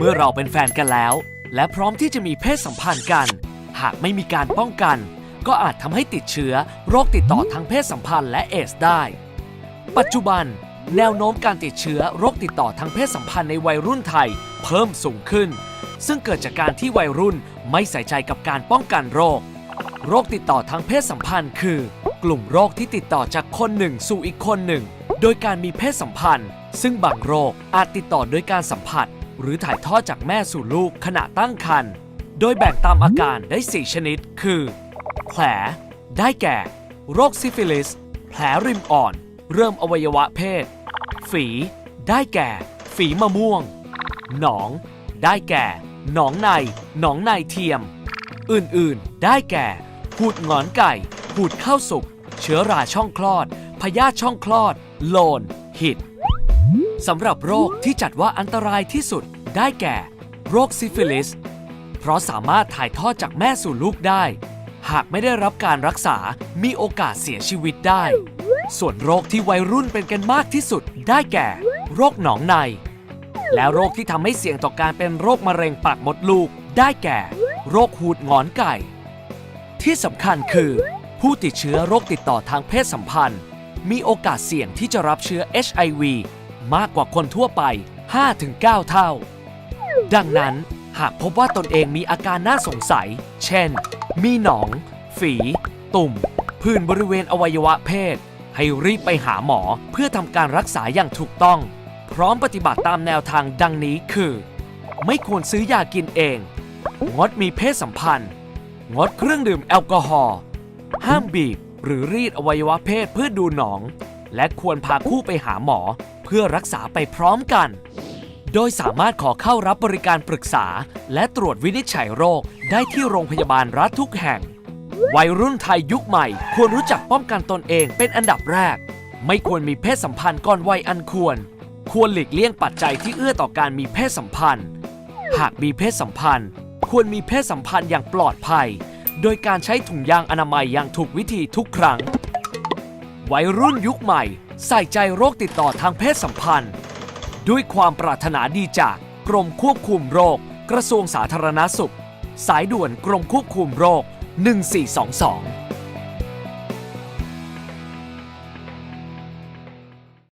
เมื่อเราเป็นแฟนกันแล้ว และพร้อมที่จะมีเพศสัมพันธ์กัน หากไม่มีการป้องกัน ก็อาจทำให้ติดเชื้อโรคติดต่อทางเพศสัมพันธ์และเอสได้ ปัจจุบัน แนวโน้มการติดเชื้อโรคติดต่อทางเพศสัมพันธ์ในวัยรุ่นไทย เพิ่มสูงขึ้น ซึ่งเกิดจากการที่วัยรุ่นไม่ใส่ใจกับการป้องกันโรค โรคติดต่อทางเพศสัมพันธ์คือ กลุ่มโรคที่ติดต่อจากคนหนึ่งสู่อีกคนหนึ่ง โดยการมีเพศสัมพันธ์ ซึ่งบางโรคอาจติดต่อโดยการสัมผัส หรือถ่ายทอดจากแม่สู่ลูกขณะตั้งครรภ์โดยแบ่งตามอาการได้ 4 ชนิด คือ แผล ได้แก่ โรคซิฟิลิส แผลริมอ่อน เริ่มอวัยวะเพศ ฝี ได้แก่ ฝีมะม่วง หนอง ได้แก่ หนองใน หนองในเทียม อื่นๆ ได้แก่ หูดงอนไก่ หูดข้าวสุก เชื้อราช่องคลอด พยาธิช่องคลอด โลน หิด สำหรับโรคที่จัดว่าอันตรายที่สุดได้แก่ โรคซิฟิลิส เพราะสามารถถ่ายทอดจากแม่สู่ลูกได้ หากไม่ได้รับการรักษามีโอกาสเสียชีวิตได้ ส่วนโรคที่วัยรุ่นเป็นกันมากที่สุด ได้แก่ โรคหนองใน และโรคที่ทำให้เสี่ยงต่อการเป็นโรคมะเร็งปากมดลูก ได้แก่ โรคหูดงอนไก่ ที่สำคัญคือ ผู้ติดเชื้อโรคติดต่อทางเพศสัมพันธ์ มีโอกาสเสี่ยงที่จะรับเชื้อ HIV มากกว่าคนทั่วไป 5-9 เท่า ดังนั้นหากพบว่าตนเองมีอาการน่าสงสัย เช่น มีหนอง ฝี ตุ่มผื่นบริเวณอวัยวะเพศ ให้รีบไปหาหมอเพื่อทำการรักษาอย่างถูกต้อง พร้อมปฏิบัติตามแนวทางดังนี้คือ ไม่ควรซื้อยากินเอง งดมีเพศสัมพันธ์ งดเครื่องดื่มแอลกอฮอล์ ห้ามบีบหรือรีดอวัยวะเพศเพื่อดูหนอง และควรพาคู่ไปหาหมอ เพื่อรักษาไปพร้อมกัน โดยสามารถขอเข้ารับบริการปรึกษา และตรวจวินิจฉัยโรคได้ที่โรงพยาบาลรัฐทุกแห่ง วัยรุ่นไทยยุคใหม่ ควรรู้จักป้องกันตนเองเป็นอันดับแรก ไม่ควรมีเพศสัมพันธ์ก่อนวัยอันควร ควรหลีกเลี่ยงปัจจัยที่เอื้อต่อการมีเพศสัมพันธ์ หากมีเพศสัมพันธ์ ควรมีเพศสัมพันธ์อย่างปลอดภัย โดยการใช้ถุงยางอนามัยอย่างถูกวิธีทุกครั้ง วัยรุ่นยุคใหม่ ใส่ใจโรคติดต่อทางเพศสัมพันธ์ ด้วยความปรารถนาดีจากกรมควบคุมโรค กระทรวงสาธารณสุข สายด่วนกรมควบคุมโรค 1422